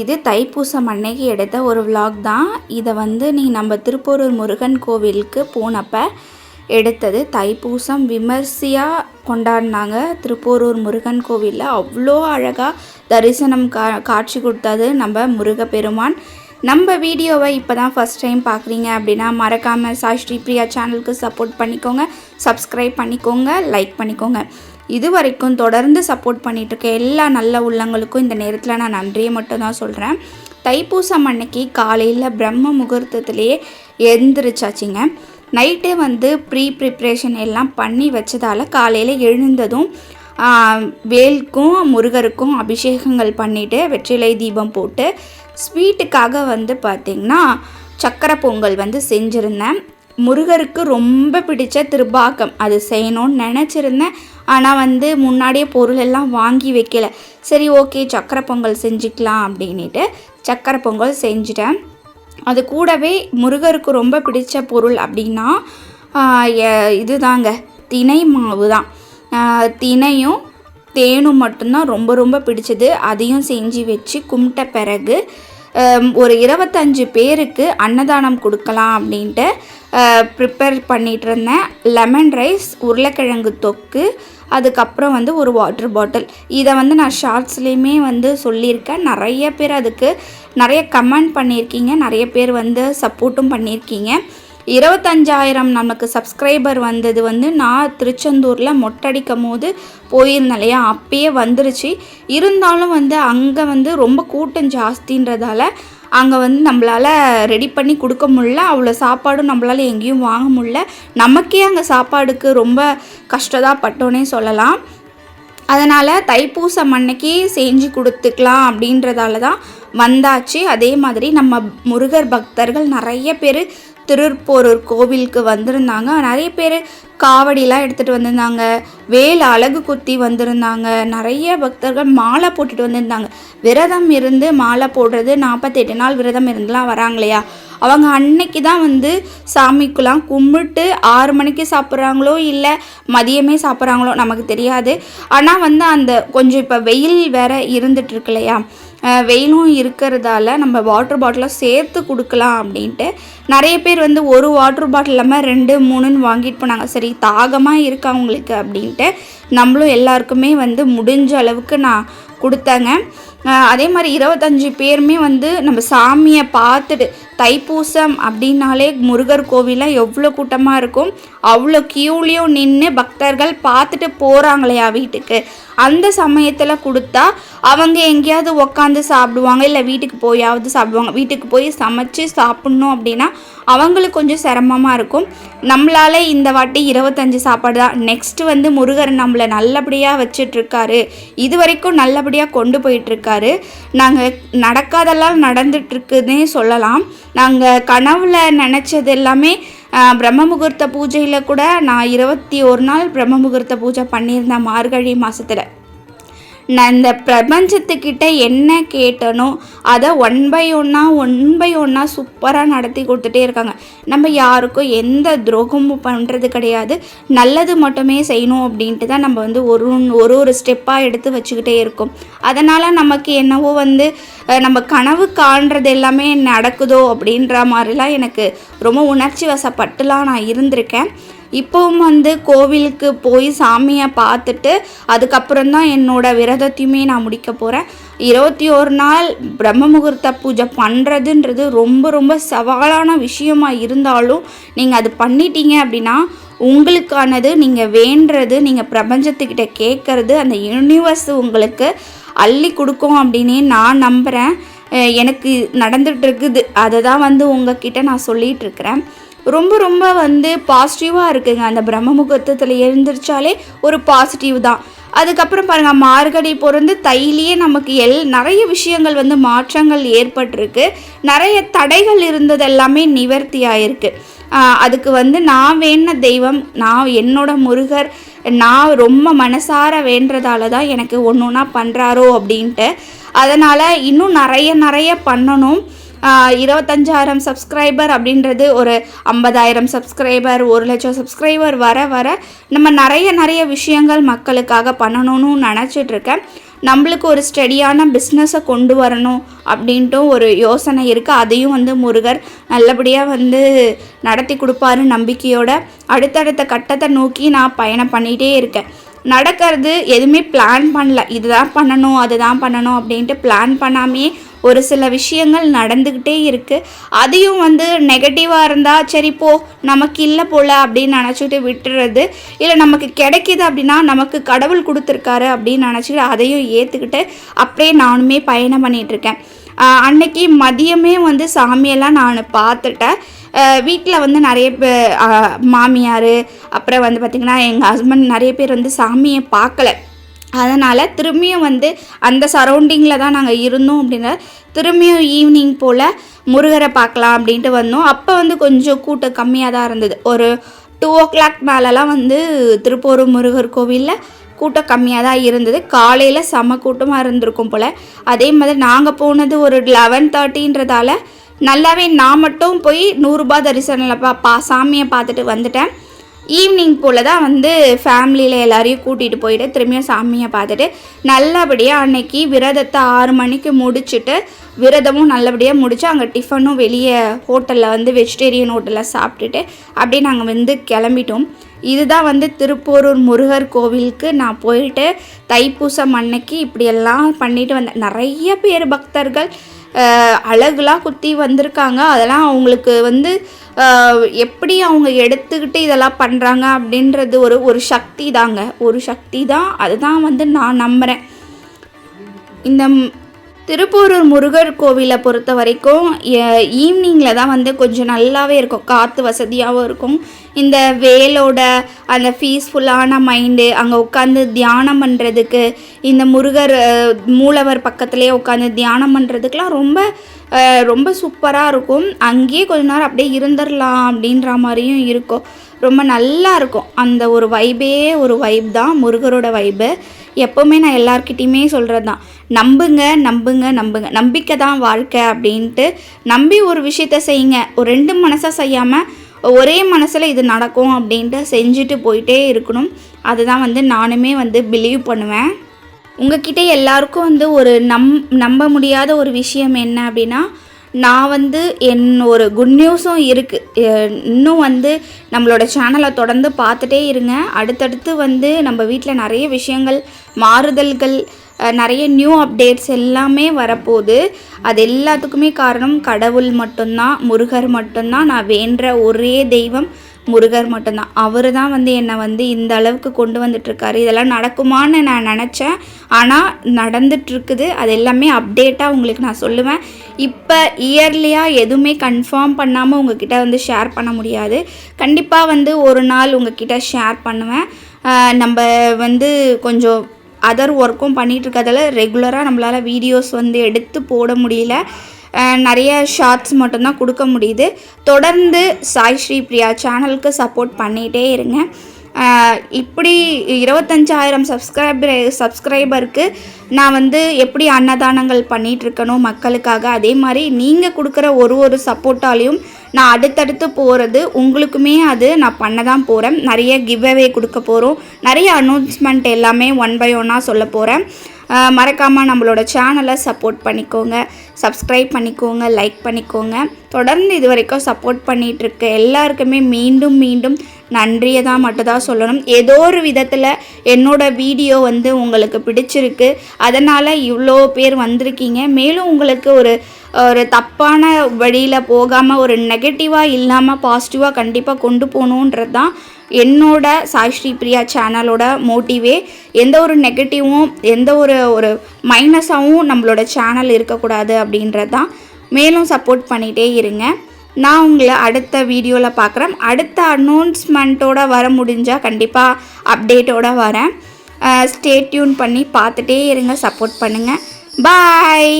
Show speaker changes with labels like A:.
A: இது தைப்பூசம் அன்னைக்கு எடுத்த ஒரு விலாக் தான். இதை வந்து நீ நம்ம திருப்போரூர் முருகன் கோவிலுக்கு போனப்ப எடுத்தது தைப்பூசம். விமர்சையாக கொண்டாடினாங்க திருப்போரூர் முருகன் கோவிலில். அவ்வளோ அழகாக தரிசனம் கா காட்சி கொடுத்தது நம்ம முருகப்பெருமான். நம்ம வீடியோவை இப்போ தான் ஃபஸ்ட் டைம் பார்க்குறீங்க அப்படின்னா மறக்காமல் சாய் ஸ்ரீபிரியா சேனலுக்கு சப்போர்ட் பண்ணிக்கோங்க. சப்ஸ்கிரைப் பண்ணிக்கோங்க லைக் பண்ணிக்கோங்க. இது வரைக்கும் தொடர்ந்து சப்போர்ட் பண்ணிகிட்ருக்க இருக்க எல்லா நல்ல உள்ளங்களுக்கும் இந்த நேரத்தில் நான் நன்றியை மட்டும்தான் சொல்கிறேன் தைப்பூசம் அன்னைக்கு காலையில் பிரம்ம முகூர்த்தத்திலேயே எழுந்திரிச்சாச்சிங்க. நைட்டே வந்து ப்ரீ ப்ரிப்ரேஷன் எல்லாம் பண்ணி வச்சதால் காலையில் எழுந்ததும் வேலுக்கும் முருகருக்கும் அபிஷேகங்கள் பண்ணிவிட்டு வெற்றிலை தீபம் போட்டு ஸ்வீட்டுக்காக வந்து பார்த்திங்கன்னா சக்கரை பொங்கல் வந்து செஞ்சுருந்தேன். முருகருக்கு ரொம்ப பிடிச்ச திருபாக்கம் அது செய்யணும்னு நினச்சிருந்தேன். ஆனால் வந்து முன்னாடியே பொருள் எல்லாம் வாங்கி வைக்கல. சரி ஓகே சக்கரை பொங்கல் செஞ்சுக்கலாம் அப்படின்ட்டு சக்கரை பொங்கல் செஞ்சுட்டேன். அது கூடவே முருகருக்கு ரொம்ப பிடிச்ச பொருள் அப்படின்னா இதுதாங்க. தினை மாவு தான். தினையும் தேனும் மட்டும்தான் ரொம்ப ரொம்ப பிடிச்சது. அதையும் செஞ்சு வச்சு கும்பிட்ட பிறகு ஒரு இருபத்தஞ்சு பேருக்கு அன்னதானம் கொடுக்கலாம் அப்படின்ட்டு ப்ரிப்பேர் பண்ணிகிட்டு இருந்தேன். லெமன் ரைஸ் உருளைக்கிழங்கு தொக்கு அதுக்கப்புறம் வந்து ஒரு வாட்டர் பாட்டில் இதை வந்து நான் ஷார்ட்ஸ்லேயுமே வந்து சொல்லியிருக்கேன். நிறைய பேர் அதுக்கு நிறைய கமெண்ட் பண்ணியிருக்கீங்க. நிறைய பேர் வந்து சப்போர்ட்டும் பண்ணியிருக்கீங்க. இருபத்தஞ்சாயிரம் நமக்கு சப்ஸ்கிரைபர் வந்தது வந்து நான் திருச்செந்தூரில் மொட்டடிக்கும் போது போயிருந்தேன் இல்லையா? அப்பயே வந்துருச்சு. இருந்தாலும் வந்து அங்கே வந்து ரொம்ப கூட்டம் ஜாஸ்தின்றதால அங்கே வந்து நம்மளால் ரெடி பண்ணி கொடுக்க முடில அவ்வளோ சாப்பாடும் நம்மளால் எங்கேயும் வாங்க முடில நமக்கே அங்கே சாப்பாடுக்கு ரொம்ப கஷ்டதாப்பட்டோன்னே சொல்லலாம். அதனால் தைப்பூசம் அன்னைக்கு செஞ்சு கொடுத்துக்கலாம் அப்படின்றதால தான் வந்தாச்சு. அதே மாதிரி நம்ம முருகர் பக்தர்கள் நிறைய பேர் திருப்போரூர் கோவிலுக்கு வந்திருந்தாங்க. நிறைய பேர் காவடிலாம் எடுத்துகிட்டு வந்திருந்தாங்க. வேல் அழகு குத்தி வந்திருந்தாங்க. நிறைய பக்தர்கள் மாலை போட்டுட்டு வந்திருந்தாங்க. விரதம் இருந்து மாலை போடுறது நாற்பத்தெட்டு நாள் விரதம் இருந்துலாம் வராங்க இல்லையா அவங்க அன்னைக்கு தான் வந்து சாமிக்குலாம் கும்பிட்டு ஆறு மணிக்கு சாப்பிட்றாங்களோ இல்லை மதியமே சாப்பிட்றாங்களோ நமக்கு தெரியாது. ஆனால் வந்து அந்த கொஞ்சம் இப்போ வெயில் வேற இருந்துட்டு இருக்கு இல்லையா? வெயிலும் இருக்கிறதால நம்ம வாட்டர் பாட்டிலை சேர்த்து கொடுக்கலாம் அப்படின்ட்டு நிறைய பேர் வந்து ஒரு வாட்டர் பாட்டில் இல்லாமல் ரெண்டு மூணுன்னு வாங்கிட்டு போனாங்க. சரி தாகமாக இருக்கு அவங்களுக்கு அப்படின்ட்டு நம்மளும் எல்லாருக்குமே வந்து முடிஞ்ச அளவுக்கு நான் கொடுத்தேங்க. அதே மாதிரி இருபத்தஞ்சி பேருமே வந்து நம்ம சாமியை பார்த்துட்டு தைப்பூசம் அப்படின்னாலே முருகர் கோவிலில் எவ்வளோ கூட்டமாக இருக்கும்? அவ்வளோ கியூலேயும் நின்று பக்தர்கள் பார்த்துட்டு போகிறாங்களையா வீட்டுக்கு. அந்த சமயத்தில் கொடுத்தா அவங்க எங்கேயாவது உக்காந்து சாப்பிடுவாங்க இல்லை வீட்டுக்கு போயாவது சாப்பிடுவாங்க. வீட்டுக்கு போய் சமைச்சு சாப்பிட்ணும் அப்படின்னா அவங்களுக்கு கொஞ்சம் சிரமமாக இருக்கும். நம்மளால் இந்த வாட்டி இருபத்தஞ்சி சாப்பாடு தான். நெக்ஸ்ட் வந்து முருகர் நம்மளை நல்லபடியாக வச்சிட்ருக்காரு. இது வரைக்கும் நல்லபடியாக கொண்டு போயிட்டுருக்காரு நாங்கள் நடக்காதெல்லாம் நடந்துட்டுருக்குன்னே சொல்லலாம். நாங்கள் கனவுல நினச்சது எல்லாமே பிரம்ம முகூர்த்த பூஜையில் கூட நான் இருபத்தி ஒரு நாள் பிரம்ம முகூர்த்த பூஜை பண்ணியிருந்தேன் மார்கழி மாதத்தில் நான் இந்த பிரபஞ்சத்துக்கிட்ட என்ன கேட்டனோ அதை ஒன் பை ஒன்னாக ஒன் பை ஒன்னாக சூப்பராக நடத்தி கொடுத்துட்டே இருக்காங்க. நம்ம யாருக்கும் எந்த துரோகமும் பண்ணுறது கிடையாது. நல்லது மட்டுமே செய்யணும் அப்படின்ட்டு தான் நம்ம வந்து ஒரு ஒரு ஒரு ஸ்டெப்பாக எடுத்து வச்சுக்கிட்டே இருக்கோம். அதனால் நமக்கு என்னவோ வந்து நம்ம கனவு காண்றது எல்லாமே நடக்குதோ அப்படின்ற மாதிரிலாம் எனக்கு ரொம்ப உணர்ச்சி வசப்பட்டுலாம் நான் இருந்திருக்கேன். இப்போவும் வந்து கோவிலுக்கு போய் சாமியை பார்த்துட்டு அதுக்கப்புறம் தான் என்னோடய விரதத்தையுமே நான் முடிக்க போகிறேன் இருபத்தி ஒரு நாள் பிரம்ம முகூர்த்த பூஜை பண்ணுறதுன்றது ரொம்ப ரொம்ப சவாலான விஷயமா இருந்தாலும் நீங்கள் அது பண்ணிட்டீங்க அப்படின்னா உங்களுக்கானது நீங்கள் வேண்டுறது நீங்கள் பிரபஞ்சத்துக்கிட்ட கேட்குறது அந்த யூனிவர்ஸ் உங்களுக்கு அள்ளி கொடுக்கும் அப்படின்னே நான் நம்புகிறேன் எனக்கு நடந்துகிட்டு இருக்குது. அதை தான் வந்து உங்ககிட்ட நான் சொல்லிட்டு இருக்கிறேன். ரொம்ப ரொம்ப வந்து பாசிட்டிவாக இருக்குங்க. அந்த பிரம்ம முகூர்த்தத்தில் எழுந்திரிச்சாலே ஒரு பாசிட்டிவ் தான். அதுக்கப்புறம் பாருங்கள் மார்கழி பிறந்து தையிலேயே நமக்கு எல் நிறைய விஷயங்கள் வந்து மாற்றங்கள் ஏற்பட்டிருக்கு. நிறைய தடைகள் இருந்தது எல்லாமே நிவர்த்தி ஆயிருக்கு. அதுக்கு வந்து நான் வேண்ட தெய்வம் நான் என்னோட முருகர் நான் ரொம்ப மனசார வேண்டதால தான் எனக்கு ஒன்று ஒன்றா பண்ணுறாரோ அப்படின்ட்டு. அதனால் இன்னும் நிறைய நிறைய பண்ணணும். இருபத்தஞ்சாயிரம் சப்ஸ்கிரைபர் அப்படின்றது ஒரு ஐம்பதாயிரம் சப்ஸ்கிரைபர் ஒரு லட்சம் சப்ஸ்கிரைபர் வர வர நம்ம நிறைய நிறைய விஷயங்கள் மக்களுக்காக பண்ணணும்னு நினச்சிட்ருக்கேன். நம்மளுக்கு ஒரு ஸ்டடியான பிஸ்னஸை கொண்டு வரணும் அப்படின்ட்டும் ஒரு யோசனை இருக்குது அதையும் வந்து முருகர் நல்லபடியாக வந்து நடத்தி கொடுப்பாரு நம்பிக்கையோட அடுத்தடுத்த கட்டத்தை நோக்கி நான் பயணம் பண்ணிகிட்டே இருக்கேன். நடக்கிறது எதுவுமே பிளான் பண்ணல. இதுதான் பண்ணணும் அதுதான் பண்ணணும் அப்படின்ட்டு பிளான் பண்ணாமே ஒரு சில விஷயங்கள் நடந்துக்கிட்டே இருக்குது அதையும் வந்து நெகட்டிவாக இருந்தால் சரி போ நமக்கு இல்லை போல் அப்படின்னு நினச்சிட்டு விட்டுறது. இல்லை நமக்கு கிடைக்கிது அப்படின்னா நமக்கு கடவுள் கொடுத்துருக்காரு அப்படின்னு நினச்சிட்டு அதையும் ஏற்றுக்கிட்டு அப்படியே நானுமே பயணம் பண்ணிகிட்ருக்கேன் அன்னைக்கு மதியமே வந்து சாமியெல்லாம் நான் பார்த்துட்டேன். வீட்டில் வந்து நிறைய பேர் மாமியார் அப்புறம் வந்து பார்த்திங்கன்னா எங்கள் ஹஸ்பண்ட் நிறைய பேர் வந்து சாமியை பார்க்கல. அதனால் திரும்பியும் வந்து அந்த சரௌண்டிங்கில் தான் நாங்கள் இருந்தோம் அப்படின்னா திரும்பியும் ஈவினிங் போல் முருகரை பார்க்கலாம் அப்படின்ட்டு வந்தோம். அப்போ வந்து கொஞ்சம் கூட்டம் கம்மியாக தான் இருந்தது. ஒரு டூ ஓ கிளாக் மேலெலாம் வந்து திருப்பூர் முருகர் கோவிலில் கூட்டம் கம்மியாக தான் இருந்தது. காலையில் செம கூட்டமாக இருந்திருக்கும் போல். அதே மாதிரி நாங்கள் போனது ஒரு லெவன் தேர்ட்டின்றதால நல்லாவே நான் மட்டும் போய் நூறுரூபா தரிசனில் பா பா சாமியை பார்த்துட்டு வந்துட்டேன். ஈவினிங் போல் தான் வந்து ஃபேமிலியில் எல்லாரையும் கூட்டிகிட்டு போயிட்டு திரும்பியும் சாமியை பார்த்துட்டு நல்லபடியாக அன்னைக்கு விரதத்தை ஆறு மணிக்கு முடிச்சுட்டு விரதமும் நல்லபடியாக முடிச்சு அங்கே டிஃபனும் வெளியே ஹோட்டலில் வந்து வெஜிடேரியன் ஹோட்டலில் சாப்பிட்டுட்டு அப்படியே நாங்கள் வந்து கிளம்பிட்டோம். இதுதான் வந்து திருப்போரூர் முருகர் கோவிலுக்கு நான் போயிட்டு தைப்பூசம் அன்னைக்கு இப்படியெல்லாம் பண்ணிட்டு வந்தேன். நிறைய பேர் பக்தர்கள் அழகுலாம் குத்தி வந்திருக்காங்க. அதெல்லாம் அவங்களுக்கு வந்து எப்படி அவங்க எடுத்துக்கிட்டு இதெல்லாம் பண்ணுறாங்க அப்படின்றது ஒரு ஒரு சக்தி தாங்க ஒரு சக்தி தான் அதுதான் வந்து நான் நம்புகிறேன் இந்த திருப்பூரூர் முருகர் கோவிலை பொறுத்த வரைக்கும் ஈவினிங்கில் தான் வந்து கொஞ்சம் நல்லாவே இருக்கும். காற்று வசதியாகவும் இருக்கும். இந்த வேலோட அந்த பீஸ்ஃபுல்லான மைண்டு அங்கே உட்காந்து தியானம் பண்ணுறதுக்கு இந்த முருகர் மூலவர் பக்கத்துலேயே உட்காந்து தியானம் பண்ணுறதுக்கெலாம் ரொம்ப ரொம்ப சூப்பராக இருக்கும். அங்கேயே கொஞ்ச நேரம் அப்படியே இருந்துடலாம் அப்படின்ற மாதிரியும் இருக்கும். ரொம்ப நல்லா இருக்கும். அந்த ஒரு வைபே ஒரு வைப் தான் முருகரோட வைபு எப்போவுமே நான் எல்லாருக்கிட்டேயுமே சொல்கிறது தான் நம்புங்க நம்புங்க நம்புங்க. நம்பிக்கை தான் வாழ்க்கை அப்படின்ட்டு நம்பி ஒரு விஷயத்த செய்யுங்க. ஒரு ரெண்டு மனசாக செய்யாமல் ஒரே மனசில் இது நடக்கும் அப்படின்ட்டு செஞ்சுட்டு போயிட்டே இருக்கணும். அதுதான் வந்து நானுமே வந்து பிலீவ் பண்ணுவேன். உங்ககிட்ட எல்லாருக்கும் வந்து ஒரு நம் நம்ப முடியாத ஒரு விஷயம் என்ன அப்படின்னா நான் வந்து என் ஒரு குட் நியூஸும் இருக்குது இன்னும் வந்து நம்மளோட சேனலை தொடர்ந்து பார்த்துட்டே இருங்க. அடுத்தடுத்து வந்து நம்ம வீட்டில் நிறைய விஷயங்கள் மாறுதல்கள் நிறைய நியூ அப்டேட்ஸ் எல்லாமே வரப்போகுது. அது எல்லாத்துக்குமே காரணம் கடவுள் மட்டும்தான் முருகர் மட்டும்தான். நான் வேண்ட ஒரே தெய்வம் முருகர் மட்டும்தான். அவர் தான் வந்து என்னை வந்து இந்த அளவுக்கு கொண்டு வந்துட்டுருக்காரு. இதெல்லாம் நடக்குமான்னு நான் நினச்சேன். ஆனால் நடந்துட்டுருக்குது. அது எல்லாமே அப்டேட்டாக உங்களுக்கு நான் சொல்லுவேன். இப்போ இயர்லியாக எதுவுமே கன்ஃபார்ம் பண்ணாமல் உங்ககிட்ட வந்து ஷேர் பண்ண முடியாது. கண்டிப்பாக வந்து ஒரு நாள் உங்ககிட்ட ஷேர் பண்ணுவேன். நம்ம வந்து கொஞ்சம் அதர் ஒர்க்கும் பண்ணிகிட்டு இருக்கிறதால ரெகுலராக நம்மளால் வீடியோஸ் வந்து எடுத்து போட முடியல. நிறைய ஷார்ட்ஸ் மட்டும்தான் கொடுக்க முடியுது. தொடர்ந்து சாய் ஸ்ரீ பிரியா சேனலுக்கு சப்போர்ட் பண்ணிகிட்டே இருங்க. இப்படி இருபத்தஞ்சாயிரம் சப்ஸ்கிரைபர் சப்ஸ்கிரைபருக்கு நான் வந்து எப்படி அன்னதானங்கள் பண்ணிகிட்ருக்கணும் மக்களுக்காக அதே மாதிரி நீங்கள் கொடுக்குற ஒரு ஒரு சப்போர்ட்டாலையும் நான் அடுத்தடுத்து போகிறது உங்களுக்குமே அது நான் பண்ண தான் போகிறேன் நிறைய கிவ் அவே கொடுக்க போகிறோம் நிறைய அனௌன்ஸ்மெண்ட் எல்லாமே ஒன் பை ஒன்னாக சொல்ல போகிறேன் மறக்காமல் நம்மளோட சேனலை சப்போர்ட் பண்ணிக்கோங்க. சப்ஸ்கிரைப் பண்ணிக்கோங்க லைக் பண்ணிக்கோங்க. தொடர்ந்து இது வரைக்கும் சப்போர்ட் பண்ணிகிட்ருக்க எல்லாருக்குமே மீண்டும் மீண்டும் நன்றியை தான் மட்டும்தான் சொல்லணும். ஏதோ ஒரு விதத்தில் என்னோடய வீடியோ வந்து உங்களுக்கு பிடிச்சிருக்கு. அதனால் இவ்வளோ பேர் வந்திருக்கீங்க. மேலும் உங்களுக்கு ஒரு ஒரு தப்பான வழியில் போகாமல் ஒரு நெகட்டிவாக இல்லாமல் பாசிட்டிவாக கண்டிப்பாக கொண்டு போகணுன்றது தான் என்னோட சாய் ஸ்ரீ பிரியா சேனலோட மோட்டிவே எந்த ஒரு நெகட்டிவும் எந்த ஒரு ஒரு மைனஸாகவும் நம்மளோட சேனல் இருக்கக்கூடாது அப்படின்றது தான். மேலும் சப்போர்ட் பண்ணிகிட்டே இருங்க. நான் உங்களை அடுத்த வீடியோவில் பார்க்குறேன். அடுத்த அனௌன்ஸ்மெண்ட்டோடு வர முடிஞ்சால் கண்டிப்பாக அப்டேட்டோடு வரேன். ஸ்டே டியூன் பண்ணி பார்த்துட்டே இருங்க சப்போர்ட் பண்ணுங்கள் பாய்